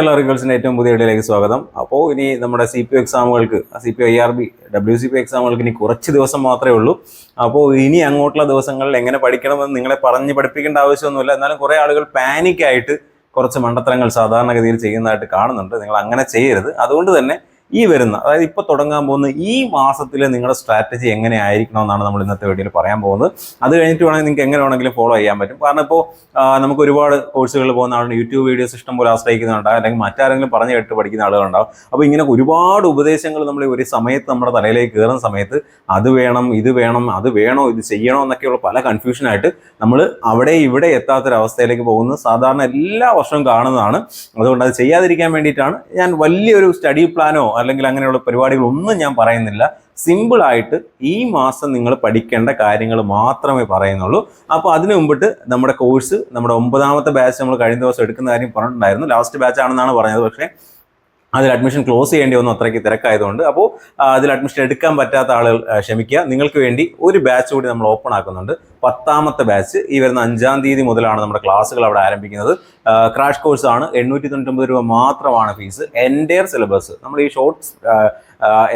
Hello റിഗൾസിന്റെ ഏറ്റവും പുതിയ വീഡിയോയിലേക്ക് സ്വാഗതം. അപ്പോൾ ഇനി നമ്മുടെ C P എക്സാമുകൾക്ക് C P I R B W C P എക്സാമുകൾക്ക് ഇനി കുറച്ച് ദിവസം മാത്രമേ ഉള്ളൂ. അപ്പോൾ ഇനി അങ്ങോട്ടുള്ള ദിവസങ്ങളിൽ എങ്ങനെ പഠിക്കണമെന്ന് നിങ്ങളെ പറഞ്ഞ് പഠിപ്പിക്കേണ്ട ആവശ്യമൊന്നുമില്ല. എന്നാലും കുറേ ആളുകൾ പാനിക്കായിട്ട് കുറച്ച് മണ്ടത്തരങ്ങൾ സാധാരണഗതിയിൽ ചെയ്യുന്നതായിട്ട് കാണുന്നുണ്ട്. നിങ്ങൾ അങ്ങനെ ചെയ്യരുത്. അതുകൊണ്ട് തന്നെ ഈ വരുന്ന അതായത് ഇപ്പോൾ തുടങ്ങാൻ പോകുന്ന ഈ മാസത്തിലെ നിങ്ങളുടെ സ്ട്രാറ്റജി എങ്ങനെ ആയിരിക്കണം എന്നാണ് നമ്മൾ ഇന്നത്തെ വീഡിയോയിൽ പറയാൻ പോകുന്നത്. അത് കഴിഞ്ഞിട്ട് വേണമെങ്കിൽ നിങ്ങൾക്ക് എങ്ങനെ വേണമെങ്കിലും ഫോളോ ചെയ്യാൻ പറ്റും. കാരണം ഇപ്പോൾ നമുക്ക് ഒരുപാട് കോഴ്സുകൾ പോകുന്ന ആളുണ്ട്. യൂട്യൂബ് വീഡിയോസ് ഇഷ്ടം പോലെ ആശ്രയിക്കുന്നുണ്ടാവും അല്ലെങ്കിൽ മറ്റാരെങ്കിലും പറഞ്ഞു കേട്ട് പഠിക്കുന്ന ആളുകളുണ്ടാവും അപ്പോൾ ഇങ്ങനെ ഒരുപാട് ഉപദേശങ്ങൾ നമ്മൾ ഒരു സമയത്ത് നമ്മുടെ തലയിലേക്ക് കയറുന്ന സമയത്ത് അത് വേണം ഇത് വേണം അത് വേണോ ഇത് ചെയ്യണോ എന്നൊക്കെയുള്ള പല കൺഫ്യൂഷനായിട്ട് നമ്മൾ അവിടെ ഇവിടെ എത്താത്തൊരവസ്ഥയിലേക്ക് പോകുന്നത് സാധാരണ എല്ലാ വർഷവും കാണുന്നതാണ്. അതുകൊണ്ട് അത് ചെയ്യാതിരിക്കാൻ വേണ്ടിയിട്ടാണ് ഞാൻ വലിയൊരു സ്റ്റഡി പ്ലാനോ അല്ലെങ്കിൽ അങ്ങനെയുള്ള പരിപാടികളൊന്നും ഞാൻ പറയുന്നില്ല. സിമ്പിൾ ആയിട്ട് ഈ മാസം നിങ്ങൾ പഠിക്കേണ്ട കാര്യങ്ങൾ മാത്രമേ പറയുന്നുള്ളൂ. അപ്പോൾ അതിനു മുമ്പിട്ട് നമ്മുടെ കോഴ്സ് നമ്മുടെ ഒമ്പതാമത്തെ ബാച്ച് നമ്മൾ കഴിഞ്ഞ ദിവസം എടുക്കുന്ന കാര്യം പറഞ്ഞിട്ടുണ്ടായിരുന്നു. ലാസ്റ്റ് ബാച്ച് ആണെന്നാണ് പറഞ്ഞത്. പക്ഷേ അതിൽ അഡ്മിഷൻ ക്ലോസ് ചെയ്യേണ്ടി വന്നു അത്രയ്ക്ക് തിരക്കായതുകൊണ്ട്. അപ്പോൾ അതിൽ അഡ്മിഷൻ എടുക്കാൻ പറ്റാത്ത ആളുകൾ ക്ഷമിക്കുക. നിങ്ങൾക്ക് വേണ്ടി ഒരു ബാച്ച് കൂടി നമ്മൾ ഓപ്പൺ ആക്കുന്നുണ്ട്. പത്താമത്തെ ബാച്ച് ഈ വരുന്ന അഞ്ചാം തീയതി മുതലാണ് നമ്മുടെ ക്ലാസ്സുകൾ അവിടെ ആരംഭിക്കുന്നത്. ക്രാഷ് കോഴ്സ് ആണ്. എണ്ണൂറ്റി തൊണ്ണൂറ്റൊമ്പത് രൂപ മാത്രമാണ് ഫീസ് എന്റെ സിലബസ് നമ്മൾ ഈ ഷോർട്ട്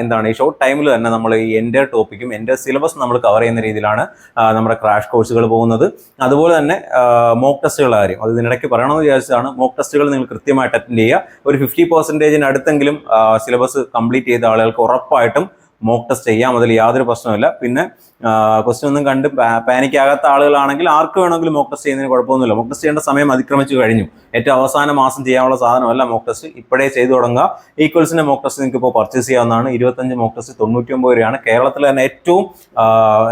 എന്താണ് ഈ ഷോർട്ട് ടൈമിൽ തന്നെ നമ്മൾ ഈ എന്റെ ടോപ്പിക്കും എന്റെ സിലബസ് നമ്മൾ കവർ ചെയ്യുന്ന രീതിയിലാണ് നമ്മുടെ ക്രാഷ് കോഴ്സുകൾ പോകുന്നത്. അതുപോലെ തന്നെ മോക്ക് ടെസ്റ്റുകളുടെ കാര്യം. അത് ഇതിനിടയ്ക്ക് പറയണമെന്ന് വിചാരിച്ചതാണ്. മോക്ക് ടെസ്റ്റുകൾ നിങ്ങൾ കൃത്യമായിട്ട് അറ്റൻഡ് ചെയ്യുക. ഒരു ഫിഫ്റ്റി പെർസെന്റേജിന് അടുത്തെങ്കിലും സിലബസ് കംപ്ലീറ്റ് ചെയ്ത ആളുകൾക്ക് ഉറപ്പായിട്ടും മോക്ക് ടെസ്റ്റ് ചെയ്യാം അതിൽ യാതൊരു പ്രശ്നമില്ല പിന്നെ ക്വസ്റ്റ്യൻ ഒന്നും കണ്ട് പാനിക് ആകാത്ത ആളുകളാണെങ്കിൽ ആർക്ക് വേണമെങ്കിലും മോക്ക് ടെസ്റ്റ് ചെയ്യുന്നതിന് കുഴപ്പമൊന്നുമില്ല. മോക്ക് ടെസ്റ്റ് ചെയ്യേണ്ട സമയം അതിക്രമിച്ചു കഴിഞ്ഞു. ഏറ്റവും അവസാന മാസം ചെയ്യാനുള്ള സാധനമല്ല മോക്ക് ടെസ്റ്റ് ഇപ്പോഴേ ചെയ്തു തുടങ്ങുക. ഈക്വൽസിന്റെ മോക്ക് ടെസ്റ്റ് നിങ്ങൾക്ക് ഇപ്പോൾ പർച്ചേസ് ചെയ്യാവുന്നതാണ്. ഇരുപത്തഞ്ച് മോക്ക് ടെസ്റ്റ് തൊണ്ണൂറ്റി ഒമ്പത് രൂപയാണ്. കേരളത്തിൽ തന്നെ ഏറ്റവും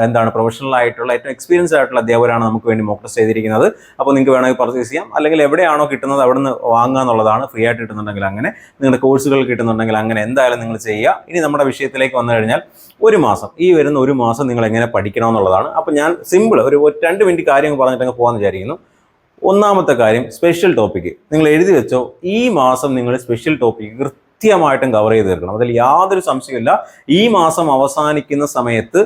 എന്താണ് പ്രൊഫഷണൽ ആയിട്ടുള്ള ഏറ്റവും എക്സ്പീരിയൻസ് ആയിട്ടുള്ള അധ്യാപകരാണ് നമുക്ക് വേണ്ടി മോക്ക് ടെസ്റ്റ് ചെയ്തിരിക്കുന്നത്. അപ്പോൾ നിങ്ങൾക്ക് വേണമെങ്കിൽ പർച്ചേസ് ചെയ്യാം. അല്ലെങ്കിൽ എവിടെയാണോ കിട്ടുന്നത് അവിടെ നിന്ന് വാങ്ങുക എന്നുള്ളതാണ്. ഫ്രീ ആയിട്ട് കിട്ടുന്നുണ്ടെങ്കിൽ അങ്ങനെ. നിങ്ങളുടെ കോഴ്സുകൾ കിട്ടുന്നുണ്ടെങ്കിൽ അങ്ങനെ. എന്തായാലും നിങ്ങൾ ചെയ്യുക. ഇനി നമ്മുടെ വിഷയത്തിലേക്ക് വന്നു കഴിഞ്ഞാൽ ഒരു മാസം. ഈ വരുന്ന ഒരു മാസം നിങ്ങൾ എങ്ങനെ പഠിക്കണം എന്നുള്ളതാണ് അപ്പോൾ ഞാൻ സിമ്പിൾ ഒരു രണ്ട് മിനിറ്റ് കാര്യം പറഞ്ഞിട്ട് അങ്ങ് പോകാമെന്ന് വിചാരിക്കുന്നു. ഒന്നാമത്തെ കാര്യം സ്പെഷ്യൽ ടോപ്പിക്ക് നിങ്ങൾ എഴുതി വെച്ചോ ഈ മാസം നിങ്ങൾ സ്പെഷ്യൽ ടോപ്പിക്ക് കൃത്യമായിട്ടും കവർ ചെയ്ത് തീർക്കണം. അതിൽ യാതൊരു സംശയമില്ല ഈ മാസം അവസാനിക്കുന്ന സമയത്ത്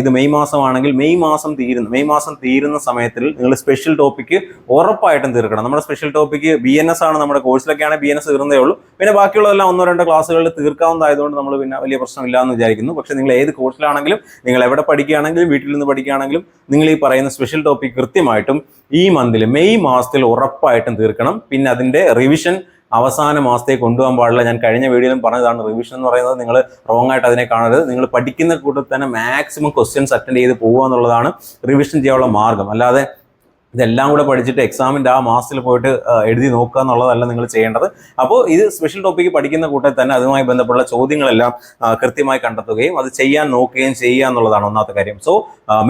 ഇത് മെയ് മാസമാണെങ്കിൽ മെയ് മാസം തീരുന്ന മെയ് മാസം തീരുന്ന സമയത്തിൽ നിങ്ങൾ സ്പെഷ്യൽ ടോപ്പിക്ക് ഉറപ്പായിട്ടും തീർക്കണം. നമ്മുടെ special topic B N S ആണ് നമ്മുടെ കോഴ്സിലൊക്കെയാണ് ബി എൻ എസ് തീർന്നേ ഉള്ളൂ. പിന്നെ ബാക്കിയുള്ളതെല്ലാം ഒന്നോ രണ്ടോ ക്ലാസ്സുകളിൽ തീർക്കാവുന്നതായതുകൊണ്ട് നമ്മൾ പിന്നെ വലിയ പ്രശ്നമില്ല എന്ന് വിചാരിക്കുന്നു. പക്ഷേ നിങ്ങൾ ഏത് കോഴ്സിലാണെങ്കിലും നിങ്ങൾ എവിടെ പഠിക്കുകയാണെങ്കിലും വീട്ടിൽ നിന്ന് പഠിക്കുകയാണെങ്കിലും നിങ്ങൾ ഈ പറയുന്ന സ്പെഷ്യൽ ടോപ്പിക് കൃത്യമായിട്ടും ഈ മന്തിൽ മെയ് മാസത്തിൽ ഉറപ്പായിട്ടും തീർക്കണം. പിന്നെ അതിന്റെ റിവിഷൻ അവസാന മാസത്തേക്ക് കൊണ്ടുപോകാൻ പാടില്ല. ഞാൻ കഴിഞ്ഞ വീഡിയോയിലും പറഞ്ഞതാണ് റിവിഷൻ എന്ന് പറയുന്നത് നിങ്ങൾ റോങ് ആയിട്ട് അതിനെ കാണരുത്. നിങ്ങൾ പഠിക്കുന്ന കൂട്ടത്തിൽ തന്നെ മാക്സിമം ക്വസ്റ്റ്യൻസ് അറ്റൻഡ് ചെയ്ത് പോകുക എന്നുള്ളതാണ് റിവിഷൻ ചെയ്യാനുള്ള മാർഗം. അല്ലാതെ ഇതെല്ലാം കൂടെ പഠിച്ചിട്ട് എക്സാമിന്റെ ആ മാസത്തിൽ പോയിട്ട് എഴുതി നോക്കുക എന്നുള്ളതല്ല നിങ്ങൾ ചെയ്യേണ്ടത്. അപ്പോൾ ഇത് സ്പെഷ്യൽ ടോപ്പിക്ക് പഠിക്കുന്ന കൂട്ടത്തിൽ തന്നെ അതുമായി ബന്ധപ്പെട്ട ചോദ്യങ്ങളെല്ലാം കൃത്യമായി കണ്ടെത്തുകയും അത് ചെയ്യാൻ നോക്കുകയും ചെയ്യുക എന്നുള്ളതാണ് ഒന്നാമത്തെ കാര്യം. സോ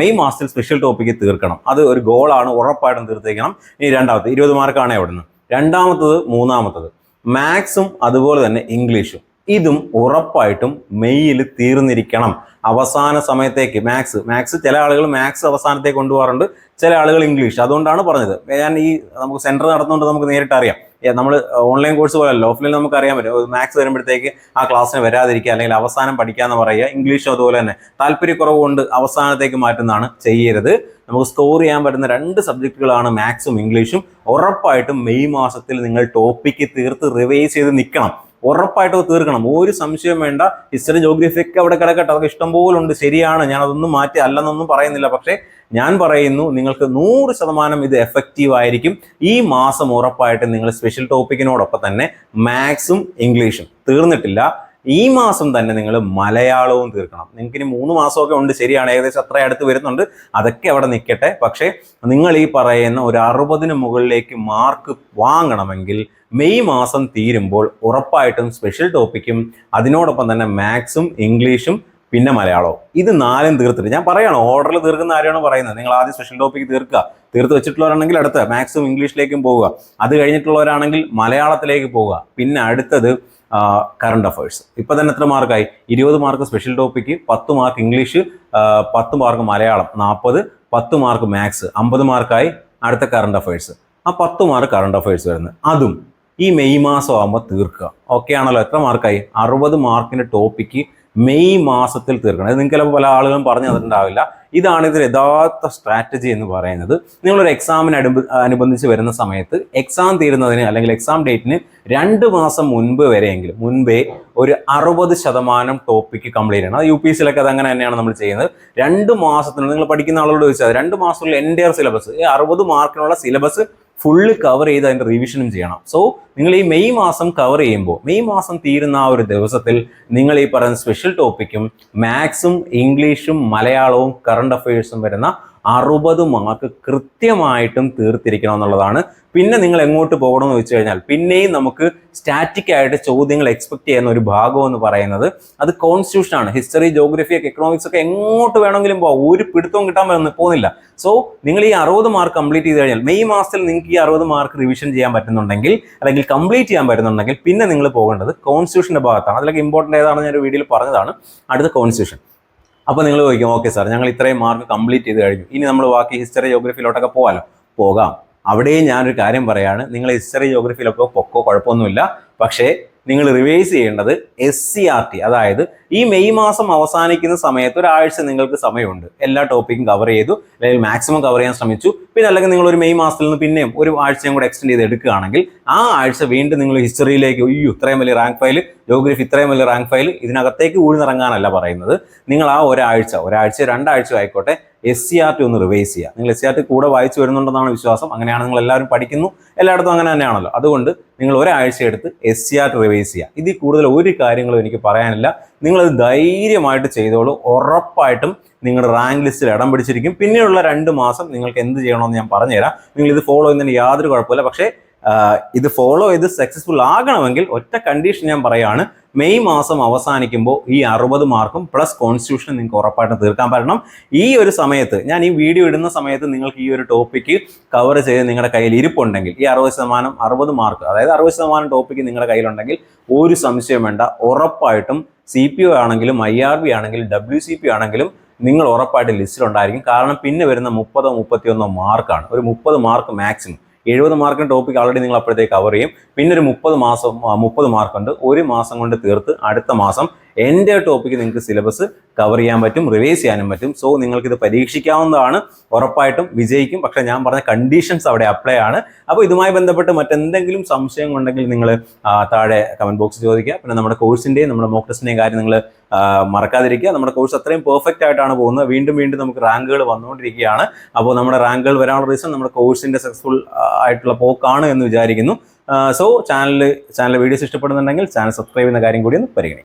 മെയ് മാസത്തിൽ സ്പെഷ്യൽ ടോപ്പിക്ക് തീർക്കണം. അത് ഒരു ഗോളാണ് ഉറപ്പായിട്ടും തീർത്തേക്കണം. ഇനി രണ്ടാമത്തെ ഇരുപത് മാർക്കാണ് അവിടുന്ന്. രണ്ടാമത്തത് മൂന്നാമത്തത്. മാത്സും അതുപോലെ തന്നെ ഇംഗ്ലീഷും ഇതും ഉറപ്പായിട്ടും മെയ്യിൽ തീർന്നിരിക്കണം. അവസാന സമയത്തേക്ക് മാത്സ് മാത്സ് ചില ആളുകൾ മാത്സ് അവസാനത്തേക്ക് കൊണ്ടുപോകാറുണ്ട് ചില ആളുകൾ ഇംഗ്ലീഷ് അതുകൊണ്ടാണ് പറഞ്ഞത്. ഞാൻ ഈ നമുക്ക് സെന്റർ നടന്നുകൊണ്ട് നമുക്ക് നേരിട്ട് അറിയാം. നമ്മൾ ഓൺലൈൻ കോഴ്സ് പോലല്ല ഓഫ്ലൈൻ നമുക്ക് അറിയാൻ പറ്റും. മാത്സ് വരുമ്പോഴത്തേക്ക് ആ ക്ലാസ്സിന് വരാതിരിക്കുക അല്ലെങ്കിൽ അവസാനം പഠിക്കാമെന്ന് പറയുക ഇംഗ്ലീഷും അതുപോലെ തന്നെ. താല്പര്യക്കുറവ് കൊണ്ട് അവസാനത്തേക്ക് മാറ്റുന്നതാണ് ചെയ്യരുത്. നമുക്ക് സ്കോർ ചെയ്യാൻ പറ്റുന്ന രണ്ട് സബ്ജക്റ്റുകളാണ് മാത്സും ഇംഗ്ലീഷും ഉറപ്പായിട്ടും മെയ് മാസത്തിൽ നിങ്ങൾ ടോപ്പിക്ക് തീർത്ത് റിവൈസ് ചെയ്ത് നിൽക്കണം. ഉറപ്പായിട്ടും തീർക്കണം. ഒരു സംശയം വേണ്ട. ഹിസ്റ്ററി ജോഗ്രഫി ഒക്കെ അവിടെ കിടക്കട്ടെ. അതൊക്കെ ഇഷ്ടംപോലെ ഉണ്ട്. ശരിയാണ്. ഞാൻ അതൊന്നും മാറ്റി അല്ലെന്നൊന്നും പറയുന്നില്ല. പക്ഷേ ഞാൻ പറയുന്നു നിങ്ങൾക്ക് നൂറ് ശതമാനം ഇത് എഫക്റ്റീവ് ആയിരിക്കും. ഈ മാസം ഉറപ്പായിട്ട് നിങ്ങൾ സ്പെഷ്യൽ ടോപ്പിക്കിനോടൊപ്പം തന്നെ മാത്സും ഇംഗ്ലീഷും തീർന്നിട്ടില്ല. ഈ മാസം തന്നെ നിങ്ങൾ മലയാളവും തീർക്കണം. നിങ്ങൾക്ക് ഇനി മൂന്ന് മാസമൊക്കെ ഉണ്ട് ശരിയാണ്. ഏകദേശം അത്ര അടുത്ത് വരുന്നുണ്ട്. അതൊക്കെ അവിടെ നിൽക്കട്ടെ. പക്ഷേ നിങ്ങൾ ഈ പറയുന്ന ഒരു അറുപതിന് മുകളിലേക്ക് മാർക്ക് വാങ്ങണമെങ്കിൽ മെയ് മാസം തീരുമ്പോൾ ഉറപ്പായിട്ടും സ്പെഷ്യൽ ടോപ്പിക്കും അതിനോടൊപ്പം തന്നെ മാത്സും ഇംഗ്ലീഷും പിന്നെ മലയാളവും. ഇത് നാലും തീർത്തിട്ട്. ഞാൻ പറയണം ഓർഡറിൽ തീർക്കുന്ന ആരെയാണ് പറയുന്നത്. നിങ്ങൾ ആദ്യം സ്പെഷ്യൽ ടോപ്പിക്ക് തീർക്കുക. തീർത്ത് വെച്ചിട്ടുള്ളവരാണെങ്കിൽ അടുത്ത മാത്സും ഇംഗ്ലീഷിലേക്കും പോവുക. അത് കഴിഞ്ഞിട്ടുള്ളവരാണെങ്കിൽ മലയാളത്തിലേക്ക് പോവുക. പിന്നെ അടുത്തത് കറണ്ട് അഫയേഴ്സ് ഇപ്പോൾ തന്നെ എത്ര മാർക്കായി ഇരുപത് മാർക്ക് സ്പെഷ്യൽ ടോപ്പിക്ക് പത്ത് മാർക്ക് ഇംഗ്ലീഷ് പത്ത് മാർക്ക് മലയാളം നാൽപ്പത് പത്ത് മാർക്ക് മാത്സ് അമ്പത് മാർക്കായി അടുത്ത കറണ്ട് അഫയേഴ്സ് ആ പത്ത് മാർക്ക് കറണ്ട് അഫയേഴ്സ് വരുന്നത് അതും ഈ മെയ് മാസം ആകുമ്പോൾ തീർക്കുക. ഓക്കെ ആണല്ലോ? എത്ര മാർക്കായി അറുപത് മാർക്കിന്റെ ടോപ്പിക്ക് മെയ് മാസത്തിൽ തീർക്കണം. ഇത് നിങ്ങൾക്ക് പല ആളുകളും പറഞ്ഞു തന്നിട്ടുണ്ടാവില്ല. ഇതാണ് ഇതിൽ യഥാർത്ഥ സ്ട്രാറ്റജി എന്ന് പറയുന്നത്. നിങ്ങളൊരു എക്സാമിന് അനുബ അനുബന്ധിച്ച് വരുന്ന സമയത്ത് എക്സാം തീരുന്നതിന് അല്ലെങ്കിൽ എക്സാം ഡേറ്റിന് രണ്ട് മാസം മുൻപ് വരെയെങ്കിലും മുൻപേ ഒരു അറുപത് ശതമാനം ടോപ്പിക്ക് കംപ്ലീറ്റ് ചെയ്യണം. അത് യു പി സിയിലൊക്കെ അത് അങ്ങനെ തന്നെയാണ് നമ്മൾ ചെയ്യുന്നത്. രണ്ട് മാസത്തിനുള്ളിൽ നിങ്ങൾ പഠിക്കുന്ന ആളോട് ചോദിച്ചാൽ രണ്ട് മാസത്തിലുള്ള എന്റെ സിലബസ് അറുപത് മാർക്കിനുള്ള സിലബസ് ഫുള്ള് കവർ ചെയ്ത് അതിന്റെ റിവിഷനും ചെയ്യണം. സോ നിങ്ങൾ ഈ മെയ് മാസം കവർ ചെയ്യുമ്പോൾ മെയ് മാസം തീരുന്ന ആ ഒരു ദിവസത്തിൽ നിങ്ങൾ ഈ പറയുന്ന സ്പെഷ്യൽ ടോപ്പിക്കും മാത്സും ഇംഗ്ലീഷും മലയാളവും കറണ്ട് അഫയേഴ്സും വരുന്ന അറുപത് മാർക്ക് കൃത്യമായിട്ടും തീർത്തിരിക്കണം എന്നുള്ളതാണ് പിന്നെ നിങ്ങൾ എങ്ങോട്ട് പോകണമെന്ന് വെച്ച് കഴിഞ്ഞാൽ പിന്നെയും നമുക്ക് സ്റ്റാറ്റിക് ആയിട്ട് ചോദ്യങ്ങൾ എക്സ്പെക്ട് ചെയ്യുന്ന ഒരു ഭാഗം എന്ന് പറയുന്നത് അത് കോൺസ്റ്റിറ്റ്യൂഷൻ ആണ്. ഹിസ്റ്ററി ജോഗ്രഫി ഒക്കെ എക്കണോമിക്സ് ഒക്കെ എങ്ങോട്ട് വേണമെങ്കിലും പോകാം ഒരു പിടുത്തവും കിട്ടാൻ പോകുന്നില്ല. സോ നിങ്ങൾ ഈ അറുപത് മാർക്ക് കംപ്ലീറ്റ് ചെയ്ത് കഴിഞ്ഞാൽ മെയ് മാസത്തിൽ നിങ്ങൾക്ക് ഈ അറുപത് മാർക്ക് റിവിഷൻ ചെയ്യാൻ പറ്റുന്നുണ്ടെങ്കിൽ അല്ലെങ്കിൽ കംപ്ലീറ്റ് ചെയ്യാൻ പറ്റുന്നുണ്ടെങ്കിൽ പിന്നെ നിങ്ങൾ പോകേണ്ടത് കോൺസ്റ്റിറ്റ്യൂഷന്റെ ഭാഗത്താണ്. അതിലൊക്കെ ഇമ്പോർട്ടന്റ് ഏതാണെന്ന് ഞാൻ വീഡിയോയിൽ പറഞ്ഞതാണ്. അടുത്ത കോൺസ്റ്റിറ്റ്യൂഷൻ അപ്പോൾ നിങ്ങൾ ചോദിക്കും ഓക്കെ സാർ ഞങ്ങൾ ഇത്രയും മാർക്ക് കംപ്ലീറ്റ് ചെയ്ത് കഴിഞ്ഞു. ഇനി നമ്മൾ ബാക്കി ഹിസ്റ്ററി ജോഗ്രഫിയിലോട്ടൊക്കെ പോകാമല്ലോ പോകാം. അവിടെയും ഞാനൊരു കാര്യം പറയാണ് നിങ്ങൾ ഹിസ്റ്ററി ജോഗ്രഫിയിലൊക്കെ പൊക്കോ കുഴപ്പമൊന്നുമില്ല. പക്ഷേ നിങ്ങൾ റിവൈസ് ചെയ്യേണ്ടത് എസ് സി ആർ ടി അതായത് ഈ മെയ് മാസം അവസാനിക്കുന്ന സമയത്ത് ഒരാഴ്ച നിങ്ങൾക്ക് സമയമുണ്ട്. എല്ലാ ടോപ്പിക്കും കവർ ചെയ്തു അല്ലെങ്കിൽ മാക്സിമം കവർ ചെയ്യാൻ ശ്രമിച്ചു. പിന്നെ അല്ലെങ്കിൽ നിങ്ങൾ ഒരു മെയ് മാസത്തിൽ നിന്ന് പിന്നെയും ഒരു ആഴ്ചയും കൂടെ എക്സ്റ്റെൻഡ് ചെയ്ത് എടുക്കുകയാണെങ്കിൽ ആ ആഴ്ച വീണ്ടും നിങ്ങൾ ഹിസ്റ്ററിയിലേക്ക് അയ്യോ ഇത്രയും വലിയ റാങ്ക് ഫയൽ ജോഗ്രഫി ഇത്രയും വലിയ റാങ്ക് ഫയൽ ഇതിനകത്തേക്ക് ഊഴ്ന്നിറങ്ങാനല്ല പറയുന്നത്. നിങ്ങൾ ആ ഒരാഴ്ച ഒരാഴ്ച രണ്ടാഴ്ച ആയിക്കോട്ടെ എസ് സി ആർ ടി ഒന്ന് റിവൈസ് ചെയ്യുക. നിങ്ങൾ എസ് സി ആർ ടി കൂടെ വായിച്ചു വരുന്നുണ്ടെന്നാണ് വിശ്വാസം. അങ്ങനെയാണ് നിങ്ങൾ എല്ലാവരും പഠിക്കുന്നു. എല്ലായിടത്തും അങ്ങനെ തന്നെയാണല്ലോ. അതുകൊണ്ട് നിങ്ങൾ ഒരാഴ്ച എടുത്ത് S C R T revise ചെയ്യുക. ഇതിൽ കൂടുതൽ ഒരു കാര്യങ്ങളും എനിക്ക് പറയാനില്ല. നിങ്ങളത് ധൈര്യമായിട്ട് ചെയ്തോളൂ. ഉറപ്പായിട്ടും നിങ്ങളുടെ റാങ്ക് ലിസ്റ്റിൽ ഇടം പിടിച്ചിരിക്കും. പിന്നെയുള്ള രണ്ട് മാസം നിങ്ങൾക്ക് എന്ത് ചെയ്യണമെന്ന് ഞാൻ പറഞ്ഞുതരാം. നിങ്ങൾ ഇത് ഫോളോ ചെയ്യുന്നതിന് യാതൊരു കുഴപ്പമില്ല. പക്ഷേ ഇത് ഫോളോ ചെയ്ത് സക്സസ്ഫുൾ ആകണമെങ്കിൽ ഒറ്റ കണ്ടീഷൻ ഞാൻ പറയാണ് മെയ് മാസം അവസാനിക്കുമ്പോൾ ഈ അറുപത് മാർക്കും പ്ലസ് കോൺസ്റ്റിറ്റ്യൂഷൻ നിങ്ങൾക്ക് ഉറപ്പായിട്ടും തീർക്കാൻ പറ്റണം. ഈ ഒരു സമയത്ത് ഞാൻ ഈ വീഡിയോ ഇടുന്ന സമയത്ത് നിങ്ങൾക്ക് ഈ ഒരു ടോപ്പിക്ക് കവർ ചെയ്ത് നിങ്ങളുടെ കയ്യിൽ ഇരിപ്പുണ്ടെങ്കിൽ ഈ അറുപത് ശതമാനം അറുപത് മാർക്ക് അതായത് അറുപത് ശതമാനം ടോപ്പിക്ക് നിങ്ങളുടെ കയ്യിലുണ്ടെങ്കിൽ ഒരു സംശയം വേണ്ട. ഉറപ്പായിട്ടും സി പി ഒ ആണെങ്കിലും ഐ ആർ ബി ആണെങ്കിലും ഡബ്ല്യു സി പി ആണെങ്കിലും നിങ്ങൾ ഉറപ്പായിട്ട് ലിസ്റ്റിലുണ്ടായിരിക്കും കാരണം പിന്നെ വരുന്ന മുപ്പതോ മുപ്പത്തിയൊന്നോ മാർക്കാണ് ഒരു മുപ്പത് മാർക്ക് മാക്സിമം എഴുപത് മാർക്കിന് ടോപ്പിക് ആൾറെഡി നിങ്ങൾ അപ്പോഴത്തേക്ക് കവർ ചെയ്യും. പിന്നെ ഒരു മുപ്പത് മാസം മുപ്പത് മാർക്കുണ്ട് ഒരു മാസം കൊണ്ട് തീർത്ത് അടുത്ത മാസം എന്റെ ടോപ്പിക്ക് നിങ്ങൾക്ക് സിലബസ് കവർ ചെയ്യാൻ പറ്റും റിവൈസ് ചെയ്യാനും പറ്റും. സോ നിങ്ങൾക്ക് ഇത് പരീക്ഷിക്കാവുന്നതാണ്. ഉറപ്പായിട്ടും വിജയിക്കും. പക്ഷെ ഞാൻ പറഞ്ഞ കണ്ടീഷൻസ് അവിടെ അപ്ലൈ ആണ്. അപ്പോൾ ഇതുമായി ബന്ധപ്പെട്ട് മറ്റെന്തെങ്കിലും സംശയം ഉണ്ടെങ്കിൽ നിങ്ങൾ താഴെ കമന്റ് ബോക്സ് ചോദിക്കുക. പിന്നെ നമ്മുടെ കോഴ്സിന്റെയും നമ്മുടെ മോക്ക് ടെസ്റ്റിന്റെയും കാര്യം നിങ്ങൾ മറക്കാതിരിക്കുക. നമ്മുടെ കോഴ്സ് അത്രയും പെർഫെക്റ്റ് ആയിട്ടാണ് പോകുന്നത്. വീണ്ടും വീണ്ടും നമുക്ക് റാങ്കുകൾ വന്നുകൊണ്ടിരിക്കുകയാണ്. അപ്പോൾ നമ്മുടെ റാങ്കുകൾ വരാനുള്ള റീസൺ നമ്മുടെ കോഴ്സിന്റെ സക്സസ്ഫുൾ ആയിട്ടുള്ള പോക്കാണ് എന്ന് വിചാരിക്കുന്നു. സോ ചാനൽ ചാനൽ വീഡിയോസ് ഇഷ്ടപ്പെടുന്നുണ്ടെങ്കിൽ ചാനൽ സബ്സ്ക്രൈബ് ചെയ്യുന്ന കാര്യം കൂടി ഒന്ന് പരിഗണിക്കും